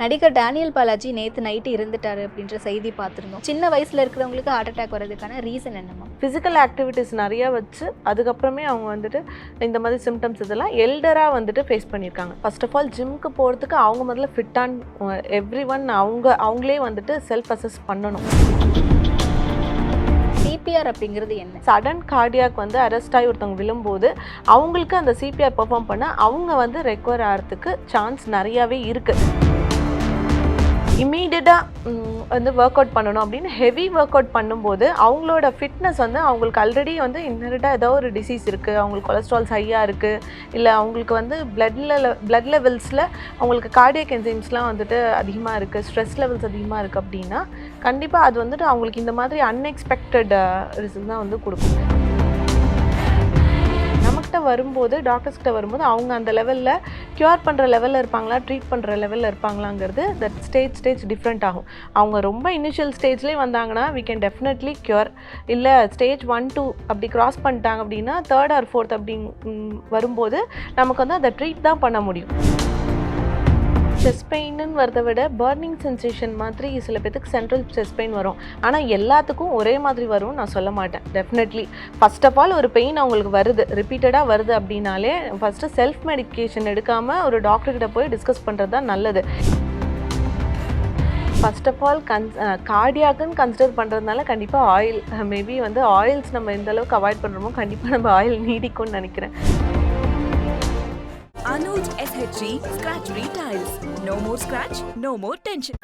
நடிகர் டேனியல் பாலாஜி நேத்து நைட்டு இருந்துட்டாரு அப்படின்ற செய்தி பார்த்திருந்தோம். சின்ன வயசுல இருக்கிறவங்களுக்கு ஹார்ட் அட்டாக் வர்றதுக்கான ரீசன் என்னமா ஃபிசிக்கல் ஆக்டிவிட்டீஸ் நிறைய வச்சு அதுக்கப்புறமே அவங்க வந்துட்டு இந்த மாதிரி சிம்டம்ஸ் இதெல்லாம் எல்டராக வந்துட்டு ஃபேஸ் பண்ணியிருக்காங்க. ஃபர்ஸ்ட் ஆஃப் ஆல் ஜிம்க்கு போகிறதுக்கு அவங்க முதல்ல ஃபிட்டான் எவ்ரி ஒன் அவங்க அவங்களே வந்துட்டு செல்ஃப் அசஸ் பண்ணணும். சிபிஆர் அப்படிங்கிறது என்ன? சடன் கார்டியாக் வந்து அரெஸ்ட் ஆகி ஒருத்தவங்க விழும்போது அவங்களுக்கு அந்த சிபிஆர் பெர்ஃபார்ம் பண்ண அவங்க வந்து ரெக்வயர் ஆகிறதுக்கு சான்ஸ் நிறையாவே இருக்குது இம்மீடியட்டாக வந்து ஒர்க் அவுட் பண்ணணும். அப்படின்னு ஹெவி ஒர்க் அவுட் பண்ணும்போது அவங்களோட ஃபிட்னஸ் வந்து அவங்களுக்கு ஆல்ரெடி வந்து இன்னரட்டாக ஏதோ ஒரு டிசீஸ் இருக்குது அவங்களுக்கு கொலஸ்ட்ரால்ஸ் ஹையாக இருக்குது இல்லை அவங்களுக்கு வந்து பிளட்ல பிளட் லெவல்ஸில் அவங்களுக்கு கார்டியக் என்சைம்ஸ்லாம் வந்துட்டு அதிகமாக இருக்குது ஸ்ட்ரெஸ் லெவல்ஸ் அதிகமாக இருக்குது அப்படின்னா கண்டிப்பாக அது வந்துட்டு அவங்களுக்கு இந்த மாதிரி அன்எக்ஸ்பெக்டட் ரிசல்ட் தான் வந்து கொடுக்கும். நம்மக்கிட்ட வரும்போது டாக்டர்ஸ் கிட்ட வரும்போது அவங்க அந்த லெவலில் க்யூர் பண்ணுற லெவலில் இருப்பாங்களா ட்ரீட் பண்ணுற லெவலில் இருப்பாங்களாங்கிறது தட் ஸ்டேஜ் ஸ்டேஜ் டிஃப்ரெண்ட் ஆகும். அவங்க ரொம்ப இனிஷியல் ஸ்டேஜ்லேயே வந்தாங்கன்னா வி கேன் டெஃபினெட்லி க்யூர் இல்லை ஸ்டேஜ் ஒன் டூ அப்படி கிராஸ் பண்ணிட்டாங்க அப்படின்னா தேர்ட் ஆர் ஃபோர்த் அப்படி வரும்போது நமக்கு வந்து அதை ட்ரீட் தான் பண்ண முடியும். செஸ் பெயின்னு வரதை விட பர்னிங் சென்சேஷன் மாதிரி சில பேத்துக்கு சென்ட்ரல் செஸ் பெயின் வரும். ஆனால் எல்லாத்துக்கும் ஒரே மாதிரி வரும் நான் சொல்ல மாட்டேன். டெஃபினெட்லி ஃபர்ஸ்ட் ஆஃப் ஆல் ஒரு பெயின் அவங்களுக்கு வருது. ரிப்பீட்டடாக வருது அப்படின்னாலே ஃபஸ்ட்டு செல்ஃப் மெடிக்கேஷன் எடுக்காமல் ஒரு டாக்டர்கிட்ட போய் டிஸ்கஸ் பண்ணுறது தான் நல்லது. ஃபஸ்ட் ஆஃப் ஆல் கன்ஸ் கார்டியாக்குன்னு கன்சிடர் பண்ணுறதுனால கண்டிப்பாக ஆயில் மேபி வந்து ஆயில்ஸ் நம்ம எந்த அளவுக்கு அவாய்ட் பண்ணுறோமோ கண்டிப்பாக நம்ம ஆயில் நீடிக்கும்னு நினைக்கிறேன். Anuj SHG Scratch Retiles. No more scratch, no more tension.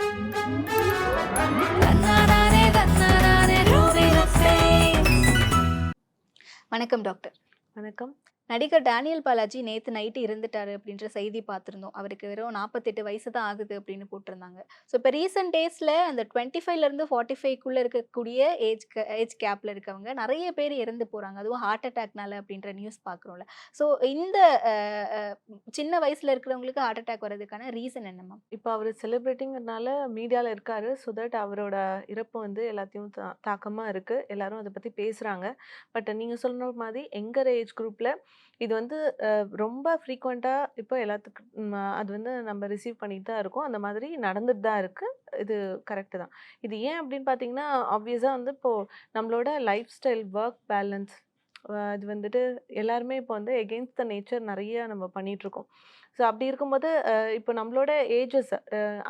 வணக்கம் டாக்டர் வணக்கம் நடிகர் டேனியல் பாலாஜி நேத்து நைட்டு இருந்துட்டாரு அப்படின்ற செய்தி பார்த்துருந்தோம். அவருக்கு வெறும் நாற்பத்தெட்டு வயசு தான் ஆகுது அப்படின்னு போட்டிருந்தாங்க. ஸோ இப்போ ரீசெண்ட் டேஸில் அந்த டுவெண்ட்டி ஃபைவ்லேருந்து ஃபார்ட்டி ஃபைவ்க்குள்ளே இருக்கக்கூடிய ஏஜ் ஏஜ் கேப்பில் இருக்கவங்க நிறைய பேர் இறந்து போகிறாங்க அதுவும் ஹார்ட் அட்டாக்னால அப்படின்ற நியூஸ் பார்க்குறோம்ல. ஸோ இந்த சின்ன வயசில் இருக்கிறவங்களுக்கு ஹார்ட் அட்டாக் வர்றதுக்கான ரீசன் என்னமா இப்போ அவர் செலிப்ரேட்டிங்கிறதுனால மீடியாவில் இருக்காரு. ஸோ தட் அவரோட இறப்பு வந்து எல்லாத்தையும் தா தாக்கமாக இருக்குது எல்லாரும் அதை பற்றி பேசுகிறாங்க பட் நீங்கள் சொன்ன மாதிரி எங்கர் ஏஜ் குரூப்பில் இது வந்து ரொம்ப ஃப்ரீக்வெண்ட்டாக இப்போ எல்லாத்துக்கும் அது வந்து நம்ம ரிசீவ் பண்ணிட்டு தான் இருக்கோம். அந்த மாதிரி நடந்துட்டு தான் இருக்குது இது கரெக்டு தான். இது ஏன் அப்படின்னு பார்த்தீங்கன்னா ஆப்வியஸாக வந்து இப்போது நம்மளோட லைஃப் ஸ்டைல் ஒர்க் பேலன்ஸ் அது வந்துட்டு எல்லாருமே இப்போ வந்து எகெயின்ஸ்ட் த நேச்சர் நிறைய நம்ம பண்ணிகிட்ருக்கோம் ஸோ அப்படி இருக்கும்போது இப்போ நம்மளோட ஏஜஸ்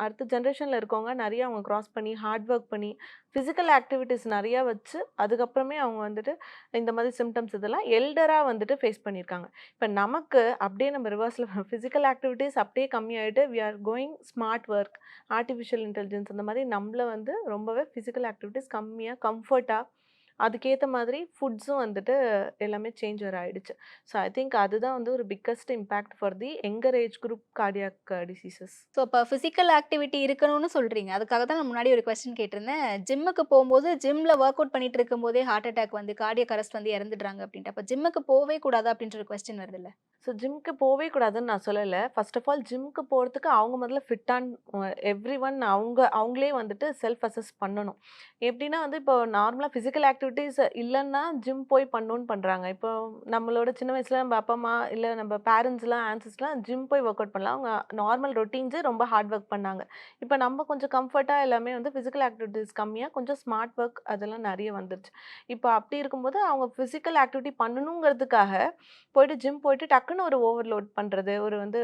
அடுத்த ஜென்ரேஷனில் இருக்கவங்க நிறைய அவங்க க்ராஸ் பண்ணி ஹார்ட் ஒர்க் பண்ணி ஃபிசிக்கல் ஆக்டிவிட்டீஸ் நிறையா வச்சு அதுக்கப்புறமே அவங்க வந்துட்டு இந்த மாதிரி சிம்டம்ஸ் இதெல்லாம் எல்டராக வந்துட்டு ஃபேஸ் பண்ணியிருக்காங்க. இப்போ நமக்கு அப்படியே நம்ம ரிவர்ஸில் ஃபிசிக்கல் ஆக்டிவிட்டீஸ் அப்படியே கம்மியாகிட்டு we are going smart work artificial intelligence அந்த மாதிரி நம்மள வந்து ரொம்பவே ஃபிசிக்கல் ஆக்டிவிட்டீஸ் கம்மியாக கம்ஃபர்ட்டாக அதுக்கேற்ற மாதிரி ஃபுட்ஸும் வந்துட்டு எல்லாமே சேஞ்சர் ஆயிடுச்சு. ஸோ ஐ திங்க் அதுதான் வந்து ஒரு biggest impact for the younger age group cardiac diseases. So இப்போ ஃபிசிக்கல் ஆக்டிவிட்டி இருக்கணும்னு சொல்கிறீங்க அதுக்காக தான் நான் முன்னாடி ஒரு கொஸ்டின் கேட்டிருந்தேன். ஜிம்முக்கு போகும்போது ஜிம்மில் ஒர்க் அவுட் பண்ணிட்டு இருக்கும்போதே ஹார்ட் அட்டாக் வந்து கார்டியக் அரெஸ்ட் வந்து இறந்துடுறாங்க அப்படின்ட்டு. அப்போ ஜிம்முக்கு போகவே கூடாது அப்படின்ற ஒரு கொஸ்டின் வருது இல்லை? ஸோ ஜிம்க்கு போகவே கூடாதுன்னு நான் சொல்லலை. ஃபர்ஸ்ட் ஆஃப் ஆல் ஜிம்க்கு போகிறதுக்கு அவங்க முதல்ல ஃபிட்டான் எவ்ரி ஒன் அவங்க அவங்களே வந்துட்டு செல்ஃப் அசஸ் பண்ணணும். எப்படின்னா வந்து இப்போ நார்மலாக ஃபிசிக்கல் ஆக்டிவிட்டீஸ் இல்லைன்னா ஜிம் போய் பண்ணணும்னு பண்ணுறாங்க இப்போ நம்மளோட சின்ன வயசில் நம்ம அப்பா அம்மா இல்லை நம்ம பேரண்ட்ஸ்லாம் ஆன்சர்ஸ்லாம் ஜிம் போய் ஒர்க் அவுட் பண்ணலாம். அவங்க நார்மல் ரொட்டீன்ஸு ரொம்ப ஹார்ட் ஒர்க் பண்ணாங்க. இப்போ நம்ம கொஞ்சம் கம்ஃபர்ட்டாக எல்லாமே வந்து ஃபிசிக்கல் ஆக்டிவிட்டீஸ் கம்மியாக கொஞ்சம் ஸ்மார்ட் ஒர்க் அதெல்லாம் நிறைய வந்துருச்சு. இப்போ அப்படி இருக்கும்போது அவங்க ஃபிசிக்கல் ஆக்டிவிட்டி பண்ணணுங்கிறதுக்காக போயிட்டு ஜிம் போயிட்டு டக்குன்னு ஒரு ஓவர்லோட் பண்ணுறது ஒரு வந்து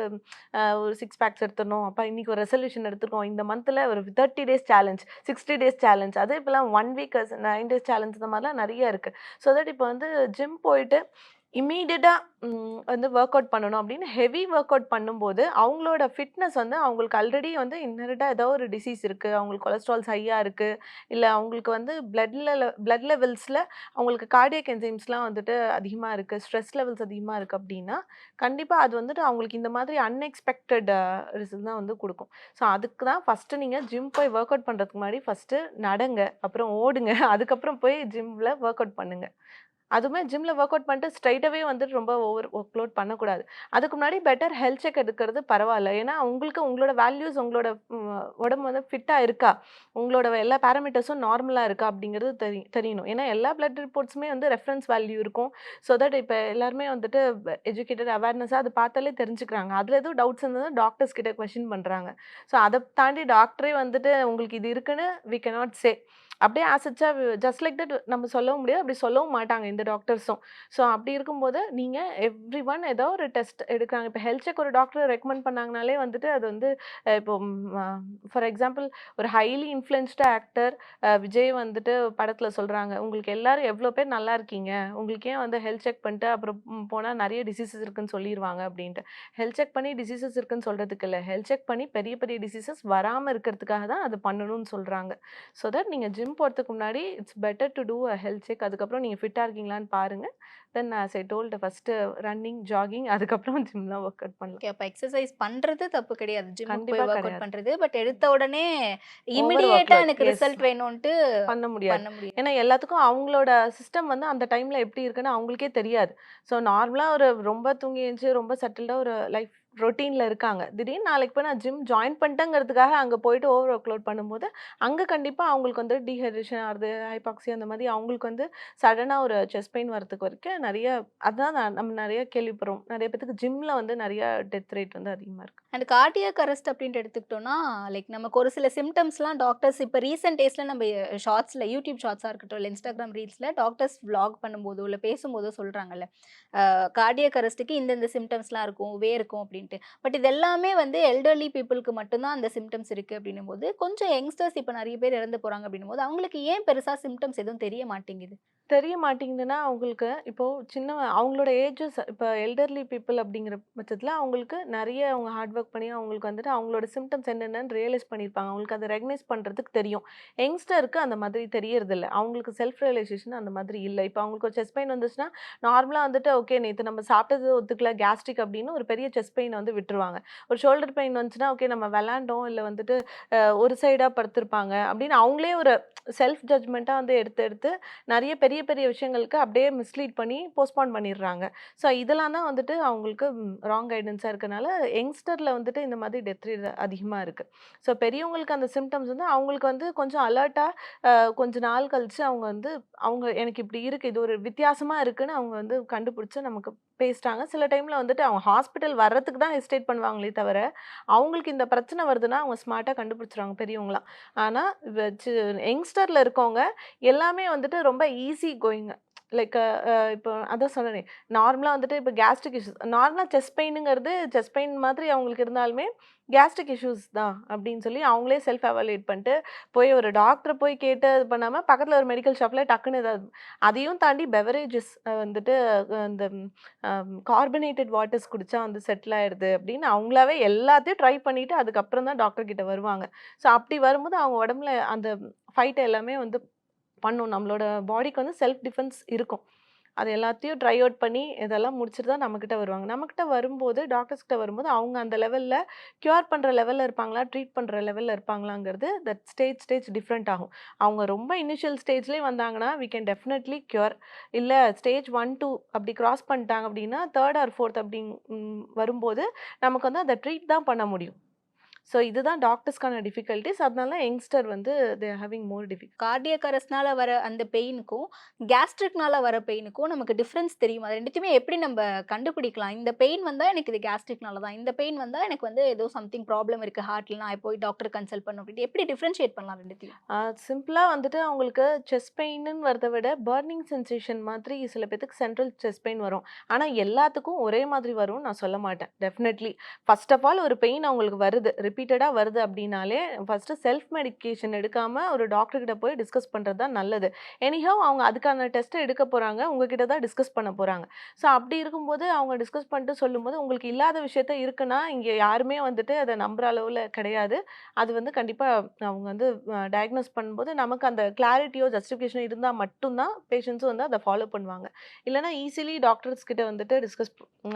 ஒரு சிக்ஸ் பேக்ஸ் எடுத்துடணும். அப்போ இன்னைக்கு ஒரு ரெசல்யூஷன் எடுத்துருக்கோம். இந்த மந்தில் ஒரு thirty days challenge sixty days challenge அது இப்போலாம் one week nine days challenge இந்த மாதிரிலாம் நிறைய இருக்குது ஸோ தட் இப்போ வந்து ஜிம் போயிட்டு இம்மீடியட்டாக வந்து ஒர்க் அவுட் பண்ணணும். அப்படின்னு ஹெவி ஒர்க் அவுட் பண்ணும்போது அவங்களோட ஃபிட்னஸ் வந்து அவங்களுக்கு ஆல்ரெடி வந்து இன்னரெட்டாக ஏதோ ஒரு டிசீஸ் இருக்குது அவங்களுக்கு கொலஸ்ட்ரால்ஸ் ஹையாக இருக்குது இல்லை அவங்களுக்கு வந்து பிளட்ல பிளட் லெவல்ஸில் அவங்களுக்கு கார்டியக் என்சைம்ஸ்லாம் வந்துட்டு அதிகமாக இருக்குது ஸ்ட்ரெஸ் லெவல்ஸ் அதிகமாக இருக்குது அப்படின்னா கண்டிப்பாக அது வந்துட்டு அவங்களுக்கு இந்த மாதிரி அன்எக்ஸ்பெக்டட் ரிசல்ட் தான் வந்து கொடுக்கும். ஸோ அதுக்கு தான் ஃபஸ்ட்டு நீங்கள் ஜிம் போய் ஒர்க் அவுட் பண்ணுறதுக்கு முன்னாடி ஃபஸ்ட்டு நடங்க. அப்புறம் ஓடுங்க. அதுக்கப்புறம் போய் ஜிம்மில் ஒர்க் அவுட் பண்ணுங்கள் அதுவுமே ஜிம்மில் ஒர்க் அவுட் பண்ணிட்டு ஸ்ட்ரைட்டாகவே வந்துட்டு ரொம்ப ஓவர் ஒர்க் லோட் பண்ணக்கூடாது. அதுக்கு முன்னாடி பெட்டர் ஹெல்த் செக் எடுக்கிறது பரவாயில்ல ஏன்னா, உங்களுக்கு உங்களோட வேல்யூஸ் உங்களோட உடம்பு வந்து ஃபிட்டாக இருக்கா? உங்களோட எல்லா பேராமீட்டர்ஸும் நார்மலாக இருக்கா? அப்படிங்கிறது தெரி தெரியணும். ஏன்னா, எல்லா பிளட் ரிப்போர்ட்ஸுமே வந்து ரெஃபரன்ஸ் வேல்யூ இருக்கும். ஸோ தட் இப்போ எல்லாருமே வந்துட்டு எஜுகேட்டட் அவேர்னஸாக அது பார்த்தாலே தெரிஞ்சுக்கிறாங்க. அதில் எதுவும் டவுட்ஸ் இருந்ததுன்னா டாக்டர்ஸ் கிட்ட கொஷின் பண்ணுறாங்க ஸோ அதை தாண்டி டாக்டரே வந்துட்டு உங்களுக்கு இது இருக்குன்னு வி கே நாட் சே. அப்படியே ஆசிச்சா ஜஸ்ட் லைக் தட் நம்ம சொல்லவும் முடியாது. அப்படி சொல்லவும் மாட்டாங்க இந்த டாக்டர்ஸும். ஸோ அப்படி இருக்கும்போது எவ்ரி ஒன் ஏதோ ஒரு டெஸ்ட் எடுக்கிறாங்க இப்போ ஹெல்த் செக் ஒரு டாக்டர் ரெக்கமெண்ட் பண்ணாங்கனாலே வந்துட்டு அது வந்து இப்போ ஃபார் எக்ஸாம்பிள் ஒரு ஹைலி இன்ஃப்ளூயன்ஸ்டு ஆக்டர் விஜய் வந்துட்டு படத்தில் சொல்கிறாங்க உங்களுக்கு எல்லாரும் எவ்வளோ பேர் நல்லா இருக்கீங்க. உங்களுக்கு ஏன் வந்து ஹெல்த் செக் பண்ணிட்டு அப்புறம் போனால் நிறைய டிசீசஸ் இருக்குன்னு சொல்லிடுவாங்க அப்படின்ட்டு. ஹெல்த் செக் பண்ணி டிசீசஸ் இருக்குன்னு சொல்கிறதுக்கு இல்லை ஹெல்த் செக் பண்ணி பெரிய பெரிய டிசீசஸ் வராமல் இருக்கிறதுக்காக தான் அது பண்ணணும்னு சொல்கிறாங்க ஸோ தட் நீங்கள் ஜிம் போறதுக்கு முன்னாடி it's better to do a health check. அதுக்கப்புறம் நீங்க ஃபிட்டா இருக்கீங்களான்னு பாருங்க. Then as I told first running, jogging அதுக்கப்புறம் ஜிம்ல ஒர்க் அவுட் பண்ணலாம். ஓகே. அப்ப எக்சர்சைஸ் பண்றது தப்பு கிடையாது. கண்டிப்பா போய் ஒர்க் அவுட். பண்றது. பட் எடுத்த உடனே ஓவர் இமிடியேட்டா ஒர்க்லோட். எனக்கு. ரிசல்ட் வேணுன்ட்டு பண்ண முடியாது. ஏன்னா, எல்லாத்துக்கும் அவங்களோட சிஸ்டம் வந்து அந்த டைம்ல எப்படி இருக்குன்னு அவங்களுக்கே தெரியாது. ஸோ நார்மலா ஒரு ரொம்ப தூங்கி எந்திச்சு ரொம்ப செட்டில்டா ஒரு லைஃப் ரொட்டீனில் இருக்காங்க. திடீர்னு நாளைக்கு போய் நான் ஜிம் ஜாயின் பண்ணிட்டேங்கிறதுக்காக அங்கே போயிட்டு ஓவர் ஒர்க்லோட் பண்ணும்போது, அங்கே கண்டிப்பாக அவங்களுக்கு வந்து டீஹைட்ரேஷன் ஆகுது ஹைபாக்சி அந்த மாதிரி அவங்களுக்கு வந்து சடனாக ஒரு செஸ்ட் பெயின் வரதுக்கு வரைக்கும் நிறைய அதுதான் நம்ம நிறைய கேள்விப்படுறோம். நிறைய பேத்துக்கு ஜிம்மில் வந்து நிறைய டெத் ரேட் வந்து அதிகமாக இருக்குது அண்ட் கார்டியாக் அரெஸ்ட் அப்படின்ட்டு எடுத்துக்கிட்டோம்னா, லைக் நமக்கு ஒரு சில சிம்டம்ஸ்லாம் டாக்டர்ஸ் இப்போ ரீசெண்ட் டேஸில் நம்ம ஷார்ட்ஸில் யூடியூப் ஷார்ட்ஸாக இருக்கட்டும், இல்லை இன்ஸ்டாகிராம் ரீல்ஸில் டாக்டர்ஸ் விளாக் பண்ணும்போதோ, இல்லை பேசும்போதோ சொல்கிறாங்கல்ல கார்டியாக் அரெஸ்ட்டுக்கு இந்தந்த சிம்டம்ஸ்லாம் இருக்கும், வேர்க்கும் அப்படின்ட்டு. பட் இது எல்லாமே வந்து எல்டர்லி பீப்புளுக்கு மட்டும்தான் அந்த அந்த இருக்குது இருக்கு அப்படின்னும்போது, கொஞ்சம் யங்ஸ்டர்ஸ் இப்போ நிறைய பேர் இறந்து போறாங்க அப்படின்னும்போது, அவங்களுக்கு ஏன் பெருசாக சிம்டம்ஸ் எதுவும் தெரிய மாட்டேங்குது? தெரிய மாட்டேங்குதுன்னா, அவங்களுக்கு இப்போது சின்ன அவங்களோட ஏஜஸ் இப்போ எல்டர்லி பீப்புள் அப்படிங்கிற பட்சத்தில் அவங்களுக்கு நிறைய அவங்க ஹார்ட் ஒர்க் பண்ணி அவங்களுக்கு வந்துட்டு அவங்களோட சிம்டம்ஸ் என்னென்னு ரியலைஸ் பண்ணியிருப்பாங்க. அவங்களுக்கு அதை ரெகனைஸ் பண்ணுறதுக்கு தெரியும். யங்ஸ்டருக்கு அந்த மாதிரி தெரியறதில்ல. அவங்களுக்கு செல்ஃப் ரியலைசேஷன் அந்த மாதிரி இல்லை இப்போ அவங்களுக்கு ஒரு செஸ்ட் பெயின் வந்துச்சுன்னா, நார்மலாக வந்துட்டு ஓகே நேற்று நம்ம சாப்பிட்டது ஒத்துக்கல கேஸ்ட்ரிக் அப்படின்னு ஒரு பெரிய செஸ்ட் பெயினை வந்து விட்டுருவாங்க. ஒரு ஷோல்டர் பெயின் வந்துச்சுன்னா, ஓகே நம்ம விளாண்டோம் இல்லை வந்துட்டு ஒரு சைடாக படுத்திருப்பாங்க அப்படின்னு அவங்களே ஒரு செல்ஃப் ஜட்மெண்ட்டாக வந்து எடுத்து எடுத்து நிறைய பெரிய பெரிய விஷயங்களுக்கு அப்படியே மிஸ்லீட் பண்ணி போஸ்ட்போன் பண்ணிடுறாங்க. ஸோ இதெல்லாம் தான் வந்துட்டு அவங்களுக்கு ராங் கைடன்ஸாக இருக்கனால யங்ஸ்டரில் வந்துட்டு இந்த மாதிரி டெத் ரேட் அதிகமாக இருக்குது ஸோ பெரியவங்களுக்கு அந்த சிம்டம்ஸ் வந்து அவங்களுக்கு வந்து கொஞ்சம் அலர்ட்டாக கொஞ்சம் கொஞ்ச நாள் கழித்து அவங்க வந்து அவங்க எனக்கு இப்படி இருக்குது இது ஒரு வித்தியாசமாக இருக்குதுன்னு அவங்க வந்து கண்டுபிடிச்சி நமக்கு பேசிட்டாங்க சில டைமில் வந்துட்டு அவங்க ஹாஸ்பிட்டல் வர்றதுக்கு தான் ஹெசிடேட் பண்ணுவாங்களே தவிர, அவங்களுக்கு இந்த பிரச்சனை வருதுன்னா அவங்க ஸ்மார்ட்டாக கண்டுபிடிச்சிருவாங்க பெரியவங்களாம் ஆனால் யங்ஸ்டரில் இருக்கவங்க எல்லாமே வந்துட்டு ரொம்ப ஈஸி கோயிங்க லைக் இப்போ அதான் சொன்னேனே, நார்மலாக வந்துட்டு இப்போ கேஸ்ட்ரிக் இஷ்யூஸ் நார்மலாக செஸ்ட் பெயினுங்கிறது செஸ்ட் பெயின் மாதிரி அவங்களுக்கு இருந்தாலுமே, கேஸ்ட்ரிக் இஷ்யூஸ் தான் அப்படின்னு சொல்லி அவங்களே செல்ஃப் எவாலுவேட் பண்ணிட்டு, போய் ஒரு டாக்டரை போய் கேட்டு இது பண்ணாமல் பக்கத்தில் ஒரு மெடிக்கல் ஷாப்பில் டக்குன்னு ஏதாவது அதையும் தாண்டி பெவரேஜஸ் வந்துட்டு இந்த கார்பனேட்டட் வாட்டர்ஸ் குடித்தா வந்து செட்டில் ஆயிடுது அப்படின்னு அவங்களாவே எல்லாத்தையும் ட்ரை பண்ணிவிட்டு அதுக்கப்புறம் தான் டாக்டர் கிட்ட வருவாங்க. ஸோ அப்படி வரும்போது அவங்க உடம்புல அந்த ஃபைட்டை எல்லாமே வந்து பண்ணும். நம்மளோட பாடிக்கு வந்து செல்ஃப் டிஃபென்ஸ் இருக்கும். அது எல்லாத்தையும் ட்ரை அவுட் பண்ணி இதெல்லாம் முடிச்சுட்டு தான் நம்மக்கிட்ட வருவாங்க. நம்மகிட்ட வரும்போது டாக்டர்ஸ்கிட்ட வரும்போது அவங்க அந்த லெவலில் க்யூர் பண்ணுற லெவலில் இருப்பாங்களா? ட்ரீட் பண்ணுற லெவலில் இருப்பாங்களாங்கிறது தட் ஸ்டேஜ் ஸ்டேஜ் டிஃப்ரெண்ட் ஆகும். அவங்க ரொம்ப இனிஷியல் ஸ்டேஜ்லேயே வந்தாங்கன்னா, வி கேன் டெஃபினெட்லி க்யூர் இல்லை ஸ்டேஜ் 1, 2 அப்படி க்ராஸ் பண்ணிட்டாங்க அப்படின்னா, தேர்ட் ஆர் ஃபோர்த் அப்படி வரும்போது நமக்கு வந்து அதை ட்ரீட் தான் பண்ண முடியும். ஸோ இதுதான் டாக்டர்ஸ்க்கான டிஃபிகல்டீஸ். அதனால யங்ஸ்டர் வந்து they having more difficulty. Cardiac அரெஸ்ட்னால வர அந்த பெயினுக்கும், கேஸ்ட்ரிக்னால வர பெயினுக்கும் நமக்கு டிஃபரன்ஸ் தெரியுமா? அது 2த்தையுமே எப்படி நம்ப கண்டுபிடிக்கலாம்? இந்த பெயின் வந்தா எனக்கு இது கேஸ்ட்ரிக்னால தான். இந்த பெயின் வந்தா எனக்கு வந்து ஏதோ சம்திங் ப்ராப்ளம் இருக்கு ஹார்ட்ல. நான் போய் டாக்டர கன்சல்ட் பண்ணணும் அப்படின்ட்டு எப்படி டிஃபரன்ஷியேட் பண்ணலாம் 2த்தையும்? ஆ சிம்பிளா வந்துட்டு அவங்களுக்கு செஸ்ட் பெயின்னு வரத விட பர்னிங் சென்சேஷன் மாதிரி சில பேத்துக்கு சென்ட்ரல் செஸ்ட் பெயின் வரும். ஆனா எல்லாத்துக்கும் ஒரே மாதிரி வரும்னு நான் சொல்ல மாட்டேன். டெஃபினெட்லி. ஃபர்ஸ்ட் ஆஃப் ஆல் ஒரு பெயின் அவங்களுக்கு வருது. ரிப்பீட்டடாக வருது அப்படின்னாலே, ஃபர்ஸ்ட்டு செல்ஃப் மெடிக்கேஷன் எடுக்காமல் ஒரு டாக்டர்கிட்ட போய் டிஸ்கஸ் பண்ணுறது தான் நல்லது. எனிஹவ் அவங்க அதுக்கான டெஸ்ட்டை எடுக்க போகிறாங்க உங்ககிட்ட தான் டிஸ்கஸ் பண்ண போகிறாங்க ஸோ அப்படி இருக்கும்போது அவங்க டிஸ்கஸ் பண்ணிட்டு சொல்லும்போது, உங்களுக்கு இல்லாத விஷயத்த இருக்குன்னா, இங்கே யாருமே வந்துட்டு அதை நம்புற அளவில் கிடையாது. அது வந்து கண்டிப்பாக அவங்க வந்து டயக்னோஸ் பண்ணும்போது நமக்கு அந்த கிளாரிட்டியோ, ஜஸ்டிஃபிகேஷனோ இருந்தால் மட்டும்தான் பேஷண்ட்ஸும் வந்து அதை ஃபாலோ பண்ணுவாங்க. இல்லைனா ஈஸிலி டாக்டர்ஸ் கிட்ட வந்துட்டு டிஸ்கஸ்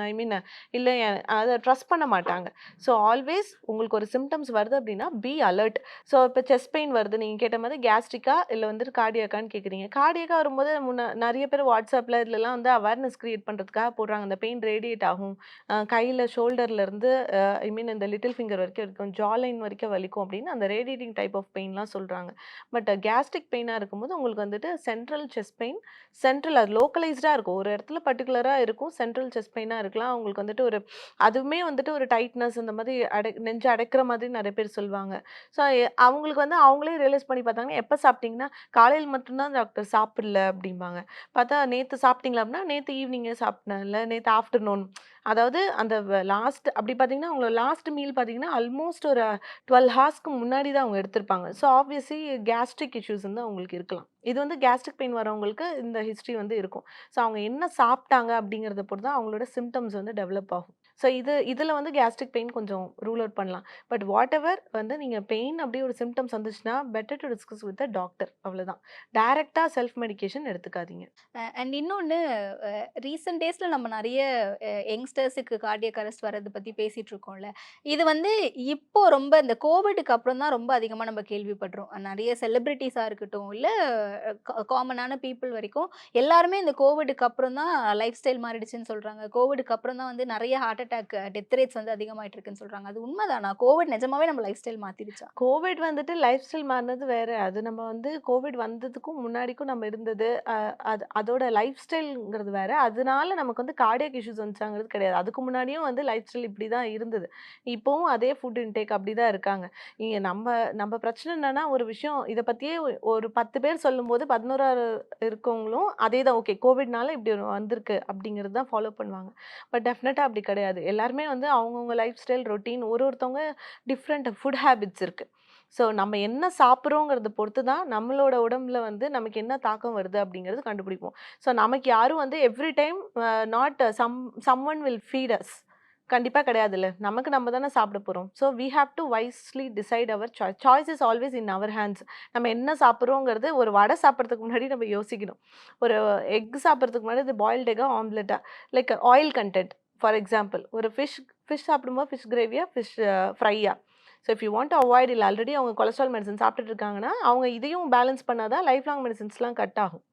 ஐ மீன் இல்லை அதை ட்ரஸ்ட் பண்ண மாட்டாங்க. ஸோ ஆல்வேஸ் உங்களுக்கு ஒரு ஒரு சிம்டம்ஸ் வருது அப்படின்னா பி அலர்ட் ஸோ இப்போ செஸ்ட் பெயின் வருது நீங்கள் கேட்ட மாதிரி கேஸ்ட்ரிக்கா இல்லை வந்துட்டு கார்டியாக்கான்னு கேட்குறீங்க கார்டியாக்கா வரும்போது முன்ன நிறைய பேர் வாட்ஸ்அப்பில் இதுலலாம் வந்து அவேர்னஸ் க்ரியேட் பண்ணுறதுக்காக போடுறாங்க. அந்த பெயின் ரேடியேட் ஆகும். கையில் ஷோல்டர்லேருந்து ஐ மீன் இந்த லிட்டில் ஃபிங்கர் வரைக்கும் இருக்கும் ஜா லைன் வரைக்கும் வலிக்கும் அப்படின்னு அந்த ரேடியேட்டிங் டைப் ஆஃப் பெயின்லாம் சொல்கிறாங்க பட் கேஸ்ட்ரிக் பெயினாக இருக்கும்போது உங்களுக்கு வந்துட்டு சென்ட்ரல் செஸ்ட் பெயின் சென்ட்ரல் அது லோக்கலைஸ்டாக இருக்கும். ஒரு இடத்துல பர்டிகுலராக இருக்கும் சென்ட்ரல் செஸ்ட் பெயினாக இருக்கலாம். உங்களுக்கு வந்துட்டு ஒரு அதுவுமே வந்துட்டு ஒரு டைட்னஸ் இந்த மாதிரி அடை நெஞ்சு இருக்கிற மாதிரி நிறைய பேர் சொல்லுவாங்க. ஸோ அவங்களுக்கு வந்து அவங்களே ரியலைஸ் பண்ணி பார்த்தாங்கன்னா எப்போ சாப்பிட்டீங்கன்னா காலையில் மட்டும்தான் டாக்டர் சாப்பிடல அப்படிம்பாங்க. பார்த்தா நேற்று சாப்பிட்டீங்களா அப்படின்னா நேற்று ஈவினிங்கே சாப்பிட்டேன். இல்லை நேற்று ஆஃப்டர்நூன். அதாவது அந்த லாஸ்ட் அப்படி பார்த்தீங்கன்னா அவங்களோட லாஸ்ட் மீல் பார்த்தீங்கன்னா ஆல்மோஸ்ட் ஒரு டுவெல் ஹார்ஸ்க்கு முன்னாடி தான் அவங்க எடுத்திருப்பாங்க. ஸோ ஆப்வியஸ்லி கேஸ்ட்ரிக் இஷ்யூஸ் வந்து அவங்களுக்கு இருக்கலாம். இது வந்து கேஸ்ட்ரிக் பெயின் வரவங்களுக்கு இந்த ஹிஸ்ட்ரி வந்து இருக்கும். ஸோ அவங்க என்ன சாப்பிட்டாங்க அப்படிங்கிறத பொறுத்து தான் அவங்களோட சிம்டம்ஸ் வந்து டெவலப் ஆகும். ஸோ இது இதில் வந்து கேஸ்ட்ரிக் பெயின் கொஞ்சம் ரூல் அவுட் பண்ணலாம். பட் வாட் எவர் வந்து நீங்கள் பெயின் அப்படி ஒரு சிம்டம்ஸ் வந்துச்சுன்னா better to discuss with doctor அவ்வளோதான் டைரெக்டாக செல்ஃப் மெடிகேஷன் எடுத்துக்காதீங்க. அண்ட் இன்னொன்று ரீசெண்ட் டேஸில் நம்ம நிறைய யங்ஸ்டர்ஸுக்கு கார்டியக் அரெஸ்ட் வர்றது பற்றி பேசிகிட்டு இருக்கோம்ல. இது வந்து இப்போ ரொம்ப இந்த கோவிடுக்கு அப்புறம் தான் ரொம்ப அதிகமாக நம்ம கேள்விப்படுறோம். நிறைய செலிப்ரிட்டிஸாக இருக்கட்டும் இல்லை காமனான பீப்புள் வரைக்கும் எல்லாருமே இந்த கோவிடுக்கு அப்புறம் தான் லைஃப் ஸ்டைல் மாறிடுச்சுன்னு சொல்கிறாங்க கோவிடுக்கு அப்புறம் தான் வந்து நிறைய ஹார்ட் அட்டாக் டெத் ரேட்ஸ் வந்து அதிகமாயிட்டு இருக்குன்னு சொல்கிறாங்க அது உண்மைதானா? கோவிட் நிஜமாவே நம்ம லைஃப் ஸ்டைல் மாத்திருச்சா கோவிட் வந்துட்டு லைஃப் ஸ்டைல் மாறினது வேற. அது நம்ம வந்து கோவிட் வந்ததுக்கும் முன்னாடிக்கும் நம்ம இருந்தது. அது அதோட லைஃப் ஸ்டைல்ங்கிறது வேற. அதனால நமக்கு வந்து கார்டியக் இஷ்யூஸ் வந்துச்சாங்கிறது கிடையாது. அதுக்கு முன்னாடியும் வந்து லைஃப் ஸ்டைல் இப்படி தான் இருந்தது. இப்போவும் அதே ஃபுட் இன்டேக் அப்படி தான் இருக்காங்க. இங்கே நம்ம நம்ம பிரச்சனை என்னன்னா ஒரு விஷயம் இதை பற்றியே ஒரு பத்து பேர் சொல்லும்போது பதினோராறு இருக்கவங்களும் அதே தான் ஓகே கோவிட்னால இப்படி வந்திருக்கு அப்படிங்கிறது தான் ஃபாலோ பண்ணுவாங்க. பட் டெஃபினட்டாக அப்படி கிடையாது. கிடையாது. எல்லாருமே வந்து அவங்கவுங்க லைஃப் ஸ்டைல் ரொட்டீன் ஒரு ஒருத்தவங்க டிஃப்ரெண்ட் ஃபுட் ஹேபிட்ஸ் இருக்குது ஸோ நம்ம என்ன சாப்பிட்றோங்கிறத பொறுத்து தான் நம்மளோட உடம்புல வந்து நமக்கு என்ன தாக்கம் வருது அப்படிங்கிறது கண்டுபிடிப்போம். ஸோ நமக்கு யாரும் வந்து every time not some someone will feed us கண்டிப்பாக கிடையாதுல்ல. நமக்கு நம்ம தானே சாப்பிட போகிறோம் so we have to wisely decide our choice choice is always in our hands நம்ம என்ன சாப்பிட்றோங்கிறது ஒரு வடை சாப்பிட்றதுக்கு முன்னாடி நம்ம யோசிக்கணும். ஒரு எக் சாப்பிட்றதுக்கு முன்னாடி இது பாயில்டு எக்காக ஆம்லெட்டாக like oil content for example ஒரு ஃபிஷ் ஃபிஷ் சாப்பிடும்போது ஃபிஷ் கிரேவியா fish ஃப்ரையா so if you want avoid இல்லை ஆல்ரெடி அவங்க கொலஸ்ட்ரால் மெடிசன் சாப்பிட்டுட்டு இருக்காங்கன்னா அவங்க இதையும் பேலன்ஸ் பண்ணாதான் லைஃப் லாங் மெடிசன்ஸ்லாம் கட் ஆகும்.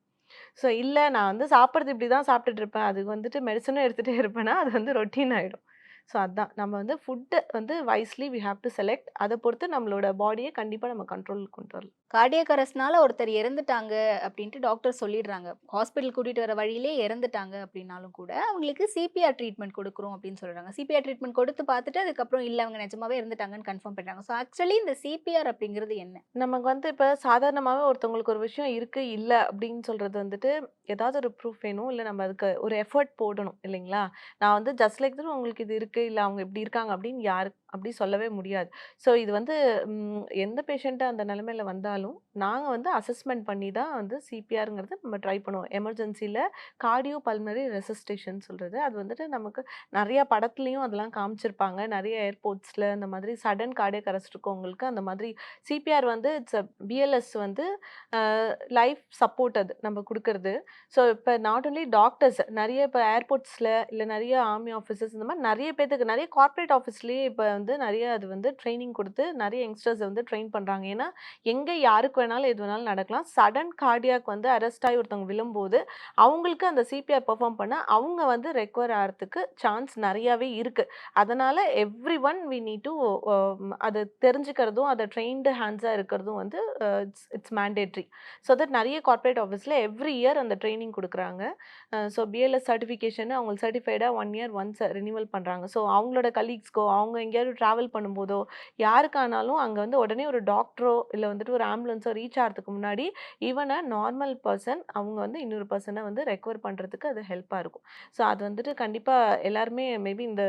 ஸோ இல்லை நான் வந்து சாப்பிட்றது இப்படி தான் சாப்பிட்டுட்டு இருப்பேன். அதுக்கு வந்துட்டு மெடிசனும் எடுத்துகிட்டே இருப்பேன்னா அது வந்து ரொட்டீன் ஆகிடும் ஸோ அதுதான் நம்ம வந்து ஃபுட்டை வந்து wisely we have to select அதை பொறுத்து நம்மளோட பாடியை கண்டிப்பாக நம்ம கண்ட்ரோல் கொண்டு வரலாம் கார்டியக் அரஸ்னால ஒருத்தர் இறந்துட்டாங்க அப்படின்ட்டு டாக்டர் சொல்லிடுறாங்க. ஹாஸ்பிட்டல் கூட்டிகிட்டு வர வழியிலே இறந்துட்டாங்க அப்படின்னாலும் கூட அவங்களுக்கு சிபிஆர் ட்ரீட்மெண்ட் கொடுக்குறோம் அப்படின்னு சொல்கிறாங்க சிபிஆர் ட்ரீட்மெண்ட் கொடுத்து பார்த்துட்டு அதுக்கப்புறம் இல்லை அவங்க நிஜமாவே இறந்துட்டாங்கன்னு கன்ஃபார்ம் பண்ணுறாங்க ஸோ ஆக்சுவலி இந்த சிபிஆர் அப்படிங்கிறது என்ன? நமக்கு வந்து இப்போ சாதாரணமாகவே ஒருத்தவங்களுக்கு ஒரு விஷயம் இருக்குது இல்லை அப்படின்னு சொல்கிறது வந்துட்டு ஏதாவது ஒரு ப்ரூஃப் வேணும் இல்லை நம்ம அதுக்கு ஒரு எஃபர்ட் போடணும் இல்லைங்களா? நான் வந்து ஜஸ்ட் லைக் தான் உங்களுக்கு இது இருக்குது இல்லை அவங்க இப்படி இருக்காங்க அப்படின்னு யாரு அப்படி சொல்லவே முடியாது. ஸோ இது வந்து எந்த பேஷண்ட்டு அந்த நிலமையில வந்தாலும் நாங்கள் வந்து அசஸ்மெண்ட் பண்ணி தான் வந்து சிபிஆருங்கிறது நம்ம ட்ரை பண்ணுவோம். எமர்ஜென்சியில் கார்டியோ பல்மரி ரெசிஸ்டேஷன் சொல்கிறது அது வந்துட்டு நமக்கு நிறையா படத்துலையும் அதெல்லாம் காமிச்சிருப்பாங்க. நிறைய ஏர்போர்ட்ஸில் இந்த மாதிரி சடன் கார்டியக் அரெஸ்ட் இருக்கவங்களுக்கு அந்த மாதிரி சிபிஆர் வந்து இட்ஸ் பிஎல்எஸ் வந்து லைஃப் சப்போர்ட் அது நம்ம கொடுக்கறது. ஸோ இப்போ நாட் ஓன்லி டாக்டர்ஸ் நிறைய இப்போ ஏர்போர்ட்ஸில் இல்லை நிறைய ஆர்மி ஆஃபீஸர்ஸ் இந்த மாதிரி நிறைய பேத்துக்கு நிறைய கார்ப்பரேட் ஆஃபீஸ்லேயே இப்போ வந்து நிறைய அது வந்து ட்ரைனிங் கொடுத்து நிறைய யங்ஸ்டர்ஸ் வந்து ட்ரெயின் பண்ணுறாங்க ஏன்னா எங்கே யாருக்கு வேணாலும் எது வேணாலும் நடக்கலாம். சடன் கார்டியாக் வந்து அரெஸ்ட் ஆகி ஒருத்தவங்க விழும்போது அவங்களுக்கு அந்த சிபிஆர் பெர்ஃபார்ம் பண்ண அவங்க வந்து ரெக்கவர் ஆகிறதுக்கு சான்ஸ் நிறையாவே இருக்குது அதனால் every one we need to um, அதை தெரிஞ்சுக்கிறதும் அதை ட்ரெயின்டு ஹேண்ட்ஸாக இருக்கிறதும் வந்து it's it's mandatory so that நிறைய கார்ப்பரேட் ஆஃபீஸில் எவ்ரி இயர் அந்த ட்ரைனிங் கொடுக்குறாங்க. ஸோ பிஎல்எஸ் சர்டிஃபிகேஷன் அவங்களுக்கு சர்டிஃபைடாக ஒன் இயர் ஒன்ஸ் ரினிவல் பண்ணுறாங்க ஸோ அவங்களோட கலீக்ஸ்க்கோ அவங்க எங்கேயாவது ட்ராவல் பண்ணும்போதோ யாருக்கானாலும் அங்கே வந்து உடனே ஒரு டாக்டரோ இல்லை வந்துட்டு ஒரு ஆம் ரீச் ஆகிறதுக்கு முன்னாடி ஈவன் அ நார்மல் பர்சன் அவங்க வந்து இன்னொரு பர்சனை வந்து ரெக்கவர் பண்ணுறதுக்கு அது ஹெல்ப்பாக இருக்கும். ஸோ அது வந்துட்டு கண்டிப்பாக எல்லாருமே மேபி இந்த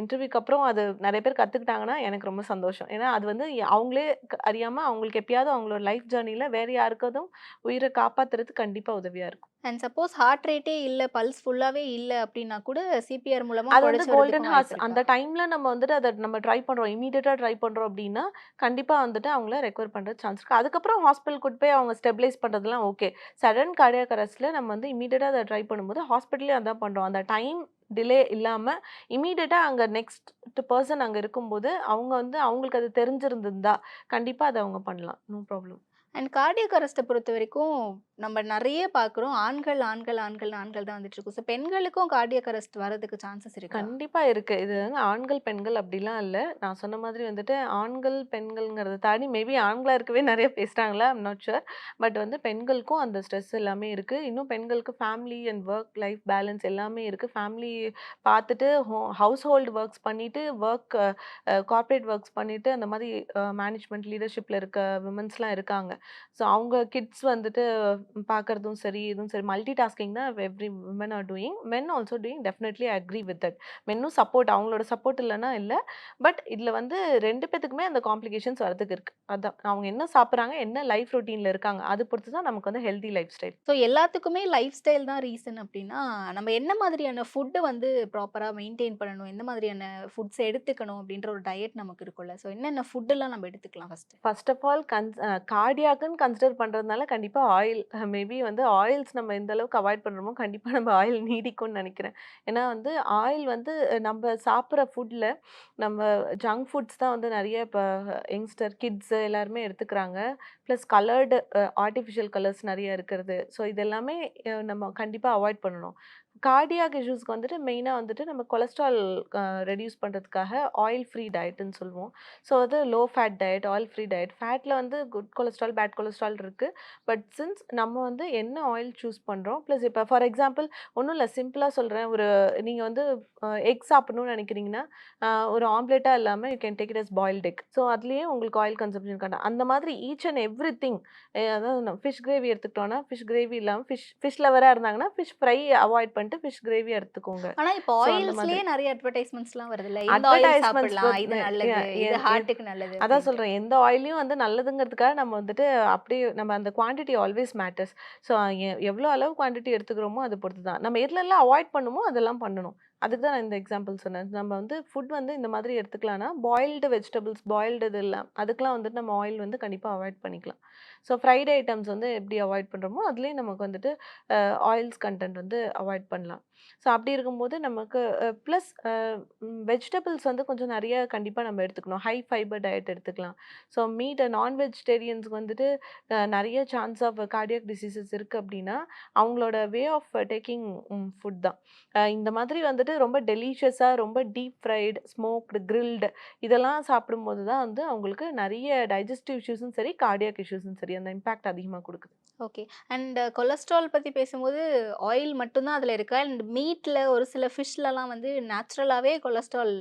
இன்டர்வியூக்கு அப்புறம் அது நிறைய பேர் கற்றுக்கிட்டாங்கன்னா எனக்கு ரொம்ப சந்தோஷம். ஏன்னா அது வந்து அவங்களே அறியாமல் அவங்களுக்கு எப்பயாவது அவங்களோட லைஃப் ஜேர்னியில் வேறு யாருக்கதும் உயிரை காப்பாற்றுறதுக்கு கண்டிப்பாக உதவியாக இருக்கும். அண்ட் சப்போஸ் ஹார்ட் ரேட்டே இல்லை பல்ஸ் ஃபுல்லாவே இல்லை அப்படின்னா கூட சிபிஆர் மூலமா அது வந்து கோல்டன் வாய்ப்பு அந்த? டைம்ல நம்ம வந்துட்டு அதை நம்ம ட்ரை பண்றோம் இமீடியட்டா ட்ரை பண்றோம் அப்படின்னா கண்டிப்பா வந்துட்டு அவங்கள ரெக்கவர் பண்ற சான்ஸ் இருக்கு அதுக்கப்புறம் ஹாஸ்பிட்டல் கூட்டு போய் அவங்க ஸ்டெபிலைஸ் பண்றதுலாம் ஓகே சடன் கார்டியாக் அரெஸ்ட்ல நம்ம வந்து இமீடியட்டா அதை ட்ரை பண்ணும்போது ஹாஸ்பிட்டலே அதான் பண்றோம் அந்த டைம் டிலே இல்லாம இம்மீடியட்டா அங்க நெக்ஸ்ட் பெர்சன் அங்க இருக்கும்போது, அவங்க வந்து அவங்களுக்கு அது தெரிஞ்சிருந்திருந்தா, கண்டிப்பா அத அவங்க பண்ணலாம். No problem. அண்ட் கார்டியாக் பொறுத்த வரைக்கும் நம்ம நிறைய பார்க்குறோம். ஆண்கள், ஆண்கள், ஆண்கள், ஆண்கள் தான் வந்துட்டுருக்கும். ஸோ பெண்களுக்கும் கார்டியாக் அரெஸ்ட் வரதுக்கு சான்சஸ் இருக்குது கண்டிப்பாக இருக்கு. இது வந்து ஆண்கள், பெண்கள் அப்படிலாம் இல்லை நான் சொன்ன மாதிரி வந்துட்டு ஆண்கள், பெண்கள்ங்கிறத தாண்டி மேபி ஆண்களாக இருக்கவே நிறைய பேசுகிறாங்களா அம் நாட் ஷுர் பட் வந்து பெண்களுக்கும் அந்த ஸ்ட்ரெஸ் எல்லாமே இருக்குது இன்னும் பெண்களுக்கு family and work life balance எல்லாமே இருக்குது ஃபேமிலி பார்த்துட்டு ஹோ ஹவுஸ் ஹோல்டு ஒர்க்ஸ் பண்ணிவிட்டு ஒர்க் கார்ப்பரேட் ஒர்க்ஸ் பண்ணிவிட்டு அந்த மாதிரி மேனேஜ்மெண்ட் லீடர்ஷிப்பில் இருக்க விமன்ஸ்லாம் இருக்காங்க. ஸோ அவங்க கிட்ஸ் வந்துட்டு பார்க்கறதும் சரி, இதுவும் சரி மல்டி டாஸ்கிங் தான் every women are doing. Men also doing definitely agree with that. மென்னும் support அவங்களோட சப்போர்ட் இல்லன்னா இல்ல. பட் இதுல வந்து 2 பேத்துக்குமே அந்த காம்ப்ளிகேஷன்ஸ் வரதுக்கு இருக்கு. அதான். அவங்க என்ன சாப்பிடுறாங்க, என்ன லைஃப் ரொட்டீன்ல இருக்காங்க. அது பொறுத்து தான் நமக்கு வந்து ஹெல்தி லைஃப் ஸ்டைல். ஸோ எல்லாத்துக்குமே லைஃப் ஸ்டைல் தான் ரீசன் அப்படின்னா, நம்ம என்ன மாதிரியான ஃபுட் வந்து ப்ராப்பரா மெயின்டெயின் பண்ணணும்? எந்த மாதிரியான ஃபுட்ஸ் எடுத்துக்கணும்? அப்படின்ற ஒரு டயட் நமக்கு இருக்கும்ல. ஸோ என்னென்ன ஃபுட்டெல்லாம் நம்ம எடுத்துக்கலாம் ஃபர்ஸ்ட்டு? ஃபர்ஸ்ட் ஆஃப் ஆல் கன்ஸ் அ கார்டியாக்குன்னு கன்சிடர் பண்ணுறதுனால கண்டிப்பாக ஆயில் மேபி வந்து ஆயில்ஸ் நம்ம எந்த அளவுக்கு அவாய்ட் பண்ணுறோமோ கண்டிப்பாக நம்ம ஆயில் நீடிக்கும்னு நினைக்கிறேன் ஏன்னா வந்து ஆயில் வந்து நம்ம சாப்பிட்ற ஃபுட்டில் நம்ம ஜங்க் ஃபுட்ஸ் தான் வந்து நிறைய இப்போ யங்ஸ்டர், கிட்ஸு எல்லாருமே எடுத்துக்கிறாங்க. ப்ளஸ் கலர்டு ஆர்டிஃபிஷியல் கலர்ஸ் நிறைய இருக்கிறது. ஸோ இதெல்லாமே நம்ம கண்டிப்பாக அவாய்ட் பண்ணணும். கார்டியாக் இஷ்யூஸ்க்கு வந்துட்டு மெயினாக வந்துட்டு நம்ம கொலஸ்ட்ரால் ரெடியூஸ் பண்ணுறதுக்காக ஆயில் ஃப்ரீ டயட்டுன்னு சொல்லுவோம். ஸோ அது low fat diet, oil free diet. ஃபேட்டில் வந்து குட் கொலஸ்ட்ரால், பேட் கொலஸ்ட்ரால் இருக்குது பட் சின்ஸ் நம்ம வந்து என்ன ஆயில் சூஸ் பண்ணுறோம் ப்ளஸ் இப்போ ஃபார் எக்ஸாம்பிள் ஒன்றும் இல்லை சிம்பிளாக சொல்கிறேன் ஒரு நீங்கள் வந்து எக் சாப்பிட்ணுன்னு நினைக்கிறீங்கன்னா ஒரு ஆம்லேட்டாக இல்லாமல் you can take it as boiled egg. So அதுலேயே உங்களுக்கு ஆயில் கன்சம்ஷன் கண்டா அந்த மாதிரி ஈச் அண்ட் எவ்ரி திங் அதாவது ஃபிஷ் கிரேவி எடுத்துக்கிட்டோன்னா ஃபிஷ் கிரேவி இல்லாமல் ஃபிஷ் ஃபிஷ் லவராக இருந்தாங்கன்னா, ஃபிஷ் ஃப்ரை அவாய்ட் பண்ணிட்டு ஃபிஷ் கிரேவி எடுத்துக்கோங்க. ஆனா இப்போ. ஆயில்ஸ்லயே நெறைய அட்வர்டைஸ்மென்ட்ஸ்லாம் வருதுல்ல. இந்த ஆயில் சாப்பிடலாம். இது நல்லது. இது ஹார்ட்டுக்கு நல்லது அதான். சொல்றேன். எந்த ஆயிலையும் வந்து நல்லதுங்கிறதுக்காக நம்ம வந்துட்டு அப்படியே நம்ம அந்த குவான்டிட்டி ஆல்வேஸ் மேட்டர்ஸ். ஸோ எவ்வளோ அளவு குவான்டிட்டி எடுத்துக்கிறோமோ அத பொறுத்து தான். நம்ம எதுலலாம் அவாய்ட் பண்ணுமோ அதெல்லாம் பண்ணணும். அதுக்கு தான் நான் இந்த எக்ஸாம்பிள் சொன்னேன். நம்ம வந்து ஃபுட் வந்து இந்த மாதிரி எடுத்துக்கலாம்னா, பாயில்டு வெஜிடபிள்ஸ், பாயில்டு இது இல்லை அதுக்கெல்லாம் வந்துட்டு நம்ம ஆயில் வந்து கண்டிப்பாக அவாய்ட் பண்ணிக்கலாம். ஸோ ஃப்ரைட் ஐட்டம்ஸ் வந்து எப்படி அவாய்ட் பண்ணுறோமோ அதுலேயும் நமக்கு வந்துட்டு ஆயில்ஸ் கன்டென்ட் வந்து அவாய்ட் பண்ணலாம். ஸோ அப்படி இருக்கும்போது நமக்கு ப்ளஸ் வெஜிடபிள்ஸ் வந்து கொஞ்சம் நிறைய கண்டிப்பாக நம்ம எடுத்துக்கணும். ஹை ஃபைபர் டயட் எடுத்துக்கலாம். ஸோ மீட் நான் வெஜிடேரியன்ஸ்க்கு வந்துட்டு நிறைய சான்ஸ் ஆஃப் கார்டியாக் டிசீசஸ் இருக்குது அப்படின்னா, அவங்களோட வே ஆஃப் டேக்கிங் ஃபுட் தான். இந்த மாதிரி வந்துட்டு ரொம்ப டெலிஷியஸாக ரொம்ப டீப் ஃப்ரைடு ஸ்மோக்டு, கிரில்டு இதெல்லாம் சாப்பிடும்போது தான் வந்து அவங்களுக்கு நிறைய டைஜஸ்டிவ் இஷ்யூஸும் சரி, கார்டியாக் இஷ்யூஸும் சரி அந்த இம்பாக்ட் அதிகமாக கொடுக்குது ஓகே. அண்ட் கொலஸ்ட்ரால் பத்தி பேசும்போது ஆயில் மட்டும் தான் அதுல இருக்கு. அண்ட் மீட்ல ஒரு சில ஃபிஷ்லலாம் வந்து நேச்சுரலாவே கொலஸ்ட்ரால்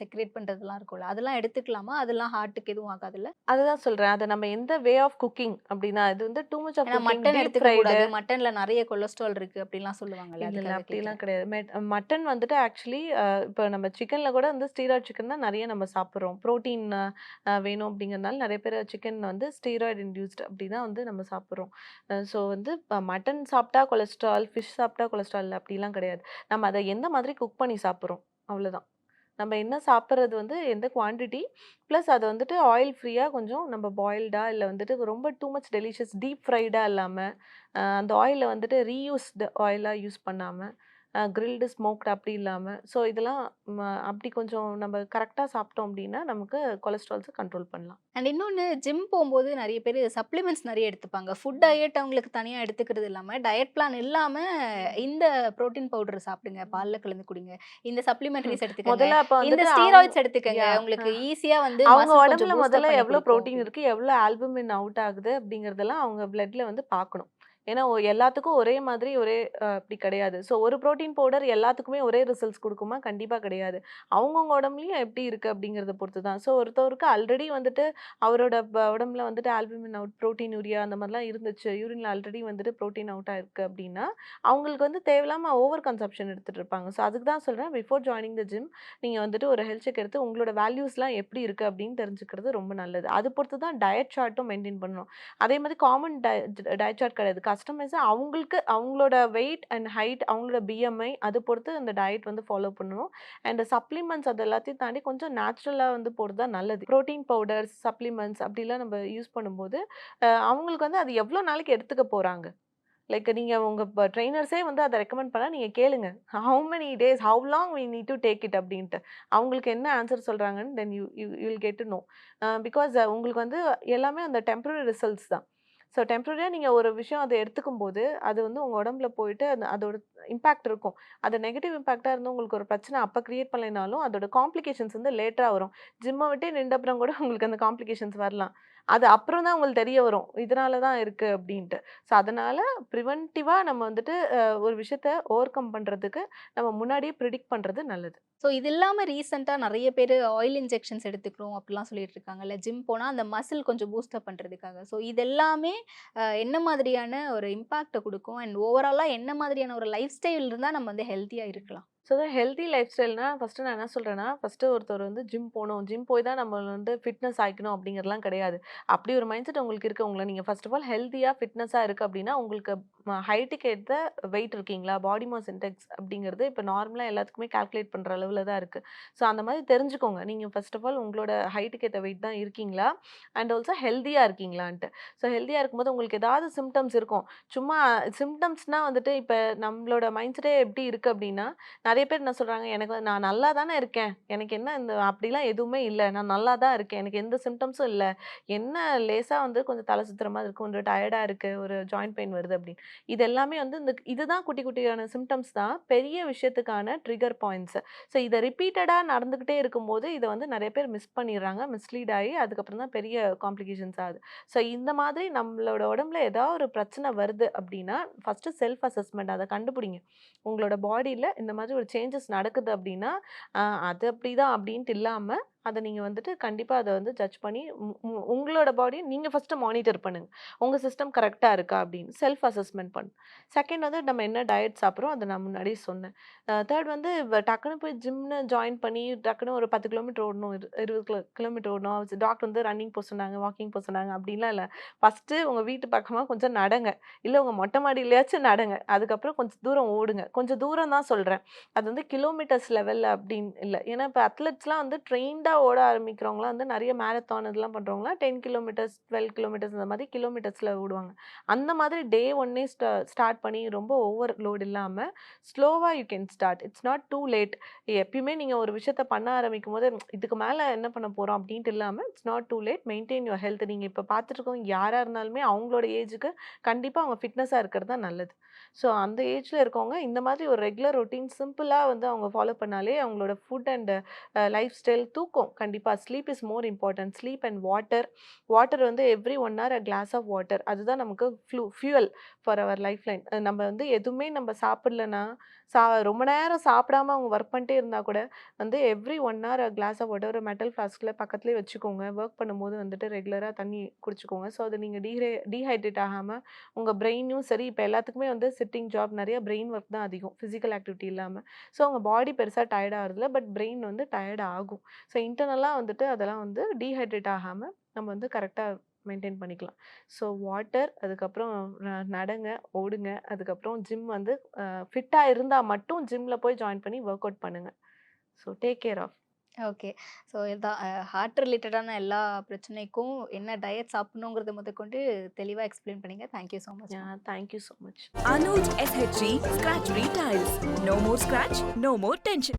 செக்ரேட் பண்றதெல்லாம் இருக்கும்ல. அதெல்லாம் எடுத்துக்கலாமா? அதெல்லாம் ஹார்ட்டுக்கு எதுவும் ஆகாதுல்ல? அதுதான் சொல்றேன். அத நம்ம எந்த வே ஆஃப் குக்கிங் அப்படின்னா, இது வந்து too much of mutton deep எடுத்துக்க ஃப்ரைடு கூடாது. மட்டன்ல நெறைய கொலஸ்ட்ரால் இருக்கு அப்படிலாம் சொல்லுவாங்கல்ல. இல்ல, அப்படிலாம். கிடையாது. மெட் மட்டன் வந்துட்டு ஆக்சுவலி இப்ப நம்ம சிக்கன்ல கூட வந்து ஸ்டீராய்டு சிக்கன் தான் நெறைய நம்ம சாப்பிடுறோம். புரோட்டீன் வேணும் அப்படிங்கிறதுனால நெறைய பேர் சிக்கன் வந்து ஸ்டீராய்டு இன்டியூஸ்ட் அப்படி தான் வந்து நம்ம சாப்பிடுறோம். ஸோ வந்து இப்போ மட்டன் சாப்பிட்டா கொலஸ்ட்ரால், ஃபிஷ் சாப்பிட்டா கொலஸ்ட்ரால் அப்படிலாம் கிடையாது. நம்ம அதை எந்த மாதிரி குக் பண்ணி சாப்பிட்றோம் அவ்வளோதான். நம்ம என்ன சாப்பிட்றது வந்து எந்த குவான்டிட்டி, ப்ளஸ் அதை வந்துட்டு ஆயில் ஃப்ரீயாக கொஞ்சம் நம்ம பாயில்டாக இல்லை வந்துட்டு ரொம்ப டூ மச் டெலிஷியஸ் டீப் ஃப்ரைடாக இல்லாமல் அந்த ஆயிலை வந்துட்டு ரீயூஸ்டு ஆயிலாக யூஸ் பண்ணாமல் கிரில்டு, ஸ்மோக்டு அப்படி இல்லாம, ஸோ இதெல்லாம் அப்படி கொஞ்சம் நம்ம கரெக்ட்டா சாப்பிட்டோம் அப்படின்னா, நமக்கு கொலஸ்ட்ரால்ஸ கண்ட்ரோல் பண்ணலாம். அண்ட் இன்னொன்னு ஜிம் போம்போது நெறைய பேரு சப்ளிமெண்ட்ஸ் நெறைய எடுத்துப்பாங்க. ஃபுட் டயட் அவங்களுக்கு தனியா எடுத்துக்கிறது இல்லாம, டயட் பிளான் இல்லாம இந்த புரோட்டீன் பவுடர் சாப்பிடுங்க. பால்ல கலந்து குடிங்க. இந்த சப்ளிமெண்டரிஸ் எடுத்துக்கங்க. இந்த ஸ்டீராய்ட்ஸ் எடுத்துக்கங்க. உங்களுக்கு அ ஈஸியா வந்து அவங்க உடம்புல முதல்ல எவ்வளோ புரோட்டீன் அப்படின்னு. இருக்கு, எவ்வளோ ஆல்புமின் அவுட் ஆகுது அப்படிங்கிறதெல்லாம் அவங்க பிளட்ல வந்து பார்க்கணும். ஏன்னா எல்லாத்துக்கும் ஒரே மாதிரி ஒரே அப்படி கிடையாது. ஸோ ஒரு புரோட்டீன் பவுடர் எல்லாத்துக்குமே ஒரே ரிசல்ட்ஸ் கொடுக்குமா கண்டிப்பாக கிடையாது. அவங்கவுங்க உடம்புலையும் எப்படி இருக்குது அப்படிங்கிறத பொறுத்து தான். ஸோ ஒருத்தவருக்கு ஆல்ரெடி வந்துட்டு அவரோட ப உடம்புல வந்துட்டு ஆல்புமின் அவுட், ப்ரோட்டீன் யூரியா அந்த மாதிரிலாம் இருந்துச்சு. யூரின்ல ஆல்ரெடி வந்துட்டு புரோட்டீன் அவுட் ஆயிருக்கு அப்படின்னா, அவங்களுக்கு வந்து தேவையில்லாமல் ஓவர் கன்சப்ஷன் எடுத்துகிட்டு இருப்பாங்க. ஸோ அதுக்கு தான் சொல்கிறேன் பிஃபோர் ஜாயினிங் த ஜிம் நீங்கள் வந்துட்டு ஒரு ஹெல்த் செக் எடுத்து உங்களோட வேல்யூஸ்லாம் எப்படி இருக்குது அப்படின்னு தெரிஞ்சுக்கிறது ரொம்ப நல்லது. அது பொறுத்து தான் டயட் சார்ட்டும் மெயின்டெயின் பண்ணணும். அதே மாதிரி காமன் டய டயட் சார்ட் கிடையாது. கஸ்டமைஸாக அவங்களுக்கு அவங்களோட வெயிட் அண்ட் ஹைட், அவங்களோட பிஎம்ஐ அது பொறுத்து அந்த டயட் வந்து ஃபாலோ பண்ணணும். அண்ட் சப்ளிமெண்ட்ஸ் அது எல்லாத்தையும் தாண்டி கொஞ்சம் நேச்சுரலாக வந்து போறது தான் நல்லது. ப்ரோட்டீன் பவுடர்ஸ், சப்ளிமெண்ட்ஸ் அப்படிலாம் நம்ம யூஸ் பண்ணும்போது, அவங்களுக்கு வந்து அது எவ்வளோ நாளைக்கு எடுத்துக்க போகிறாங்க லைக் நீங்கள் உங்கள் ட்ரைனர்ஸே வந்து அதை ரெக்கமெண்ட் பண்ணால் நீங்கள் கேளுங்க. How many days how long we need to take it அப்படின்ட்டு. அவங்களுக்கு என்ன ஆன்சர் சொல்கிறாங்கன்னு then you you will get to know because உங்களுக்கு வந்து எல்லாமே அந்த டெம்பரரி ரிசல்ட்ஸ் தான். ஸோ டெம்பரரியாக நீங்கள் ஒரு விஷயம் அதை எடுத்துக்கும் போது அது வந்து உங்கள் உடம்புல போயிட்டு அந்த அதோட இம்பாக்ட் இருக்கும். அது நெகட்டிவ் இம்பாக்டாக இருந்து உங்களுக்கு ஒரு பிரச்சனை அப்போ க்ரியேட் பண்ணலைனாலும் அதோட காம்ப்ளிகேஷன்ஸ் வந்து லேட்டராக வரும். ஜிம்மை விட்டே நின்றப்புறம் கூட உங்களுக்கு அந்த காம்ப்ளிகேஷன்ஸ் வரலாம். அது அப்புறம் தான் உங்களுக்கு தெரிய வரும். இதனால தான் இருக்குது அப்படின்ட்டு. ஸோ அதனால் ப்ரிவென்டிவாக நம்ம வந்துட்டு ஒரு விஷயத்த ஓவர் கம் பண்ணுறதுக்கு நம்ம முன்னாடியே ப்ரிடிக்ட் பண்ணுறது நல்லது. ஸோ இது இல்லாமல் ரீசெண்டாக நிறைய பேர் ஆயில் இன்ஜெக்ஷன்ஸ் எடுத்துக்கிறோம் அப்படிலாம் சொல்லிட்டு இருக்காங்கல்ல. ஜிம் போனால் அந்த மசில் கொஞ்சம் பூஸ்டப் பண்ணுறதுக்காக ஸோ இது எல்லாமே என்ன மாதிரியான ஒரு இம்பாக்டை கொடுக்கும்? அண்ட் ஓவராலாக என்ன மாதிரியான ஒரு லைஃப் ஸ்டைல் இருந்தால் நம்ம வந்து ஹெல்த்தியாக இருக்கலாம். ஸோ தான் ஹெல்தி லைஃப் ஸ்டைல்னா ஃபஸ்ட்டு நான் என்ன சொல்கிறேன்னா ஃபஸ்ட்டு ஒருத்தர் வந்து ஜிம் போகணும் ஜிம் போய் தான் நம்ம வந்து ஃபிட்னஸ் ஆகிக்கணும் அப்படிங்கிறலாம் கிடையாது. அப்படி ஒரு மைண்ட் செட் உங்களுக்கு இருக்குது உங்களை நீங்கள் ஃபர்ஸ்ட் ஆஃப் ஆல் ஹெல்த்தியாக ஃபிட்னஸாக இருக்குது அப்படின்னா உங்களுக்கு ஹைட்டுக்கு ஏற்ற வெயிட் இருக்கீங்களா? பாடி மாஸ் இன்டெக்ஸ் அப்படிங்கிறது இப்போ நார்மலாக எல்லாத்துக்குமே கால்குலேட் பண்ணுற அளவில் தான் இருக்குது ஸோ அந்த மாதிரி தெரிஞ்சுக்கோங்க. நீங்கள் ஃபர்ஸ்ட் ஆஃப் ஆல் உங்களோட ஹைட்டுக்கு ஏற்ற வெயிட் தான் இருக்கீங்களா? அண்ட் ஆல்சோ ஹெல்த்தியாக இருக்கீங்களான்ட்டு. ஸோ ஹெல்த்தியாக இருக்கும்போது உங்களுக்கு ஏதாவது சிம்டம்ஸ் இருக்கும். சும்மா சிம்டம்ஸ்னால் வந்துட்டு இப்போ நம்மளோட மைண்ட் செட்டே எப்படி இருக்குது அப்படின்னா நிறைய நிறைய பேர் என்ன சொல்கிறாங்க எனக்கு வந்து நான் நல்லா தானே இருக்கேன். எனக்கு என்ன இந்த அப்படிலாம் எதுவுமே இல்லை. நான் நல்லா தான் இருக்கேன். எனக்கு எந்த சிம்டம்ஸும் இல்லை. என்ன லேசாக வந்து கொஞ்சம் தலை சுத்துற மாதிரி இருக்கும் கொஞ்சம் டயர்டாக இருக்குது ஒரு ஜாயிண்ட் பெயின் வருது அப்படின்னு. இது எல்லாமே வந்து இந்த இதுதான் குட்டி குட்டியான சிம்டம்ஸ் தான். பெரிய விஷயத்துக்கான ட்ரிகர் பாயிண்ட்ஸ் ஸோ இதை ரிப்பீட்டடாக நடந்துக்கிட்டே இருக்கும்போது இதை வந்து நிறைய பேர் மிஸ் பண்ணிடுறாங்க. மிஸ்லீட் ஆகி அதுக்கப்புறம் தான் பெரிய காம்ப்ளிகேஷன்ஸ் ஆகுது. ஸோ இந்த மாதிரி நம்மளோட உடம்புல ஏதாவது ஒரு பிரச்சனை வருது அப்படின்னா ஃபஸ்ட்டு செல்ஃப் அசஸ்மெண்ட் அதை கண்டுபிடிங்க. உங்களோட பாடியில் இந்த மாதிரி ஒரு சேஞ்சஸ் நடக்குது அப்படின்னா அது அப்படி தான் அப்படின்ட்டு இல்லாமல் அதை நீங்கள் வந்துட்டு கண்டிப்பாக அதை வந்து ஜட்ஜ் பண்ணி உங்களோட பாடியை நீங்கள் ஃபஸ்ட்டு மானிட்டர் பண்ணுங்கள் உங்கள் சிஸ்டம் கரெக்டாக இருக்கா அப்படின்னு செல்ஃப் அசஸ்மெண்ட் பண்ணு. செகண்ட் வந்து நம்ம என்ன டயட் சாப்பிட்றோம் அதை நான் முன்னாடியே சொன்னேன். தேர்ட் வந்து டக்குன்னு போய் ஜிம்னு ஜாயின் பண்ணி டக்குன்னு ஒரு பத்து கிலோமீட்டர் ஓடணும். இரு- இருபது கிலோ கிலோமீட்டர் ஓடணும். டாக்டர் வந்து ரன்னிங் போக சொன்னாங்க வாக்கிங் போக சொன்னாங்க அப்படின்லாம் இல்லை. ஃபஸ்ட்டு உங்கள் வீட்டு பக்கமாக கொஞ்சம் நடங்க. இல்லை உங்கள் மொட்டை மாடியிலையாச்சும் நடங்க. அதுக்கப்புறம் கொஞ்சம் தூரம் ஓடுங்க. கொஞ்சம் தூரம் தான் சொல்கிறேன் அது வந்து கிலோமீட்டர்ஸ் லெவலில் அப்படின்னு இல்லை. ஏன்னா இப்போ அத்லெட்ஸ்லாம் வந்து ட்ரெயின்டாக ஓட ஆரம்பிக்கிறவங்களாம் வந்து நிறைய மேரத்தான் இதெல்லாம் பண்ணுறவங்களாம் டென் கிலோமீட்டர்ஸ் டுவெல் கிலோமீட்டர்ஸ் இந்த மாதிரி கிலோமீட்டர்ஸில் ஓடுவாங்க. அந்த மாதிரி டே ஒன்னே ஸ்டா ஸ்டார்ட் பண்ணி ரொம்ப ஓவர் லோட் இல்லாமல் ஸ்லோவாக you can start it's not too late எப்பயுமே நீங்கள் ஒரு விஷயத்த பண்ண ஆரம்பிக்கும் போது இதுக்கு மேலே என்ன பண்ண போகிறோம் அப்படின்ட்டு இல்லாமல் it's not too late maintain your health நீங்கள் இப்போ பார்த்துருக்கோங்க யாராக இருந்தாலுமே அவங்களோட ஏஜுக்கு கண்டிப்பாக அவங்க ஃபிட்னஸாக இருக்கிறது தான் நல்லது. ஸோ அந்த ஏஜில் இருக்கவங்க இந்த மாதிரி ஒரு ரெகுலர் ரொட்டீன் சிம்பிளாக வந்து அவங்க ஃபாலோ பண்ணாலே அவங்களோட ஃபுட் அண்ட் லைஃப் ஸ்டைல் தூக்கம் கண்டிப்பாக sleep is more important sleep and water water வந்து every one hour a glass of water அதுதான் நமக்கு flu fuel for our life line நம்ம வந்து எதுவுமே நம்ம சாப்பிடலன்னா சா ரொம்ப நேரம் சாப்பிடாம அவங்க ஒர்க் பண்ணிட்டே இருந்தால் கூட வந்து every one hour glass of water ஒரு மெட்டல் ஃப்ளாஸ்கில் பக்கத்துலேயே வச்சுக்கோங்க. ஒர்க் பண்ணும்போது வந்துட்டு ரெகுலராக தண்ணி குடிச்சுக்கோங்க. ஸோ அது நீங்கள் டீஹை டீஹைட்ரேட் ஆகாமல் உங்கள் பிரெயினும் சரி இப்போ எல்லாத்துக்குமே வந்து சிட்டிங் ஜாப் நிறைய பிரெயின் ஒர்க் தான் அதிகம். ஃபிசிக்கல் ஆக்டிவிட்டி இல்லாமல் ஸோ உங்கள் பாடி பெருசாக டயர்ட் ஆகிறதுல பட் பிரெயின் வந்து டயர்ட் ஆகும். ஸோ இன்டர்னலாக வந்துட்டு அதெல்லாம் வந்து டீஹைட்ரேட் ஆகாமல் நம்ம வந்து கரெக்டாக மெயின்டைன் பண்ணிக்கலாம். ஸோ வாட்டர் அதுக்கப்புறம் நடங்க ஓடுங்க. அதுக்கப்புறம் ஜிம் வந்து ஃபிட்டாக இருந்தால் மட்டும் ஜிம்மில் போய் ஜாயின் பண்ணி ஒர்க் அவுட் பண்ணுங்கள் so take care of okay so இதுதான் ஹார்ட் ரிலேட்டடான எல்லா பிரச்சனைக்கும் என்ன டயட் சாப்பிடணுங்கிறத முதற்கொண்டு தெளிவாக எக்ஸ்பிளைன் பண்ணிங்க thank you so much thank you so much Anuj SHE scratch retails no more scratch no more tension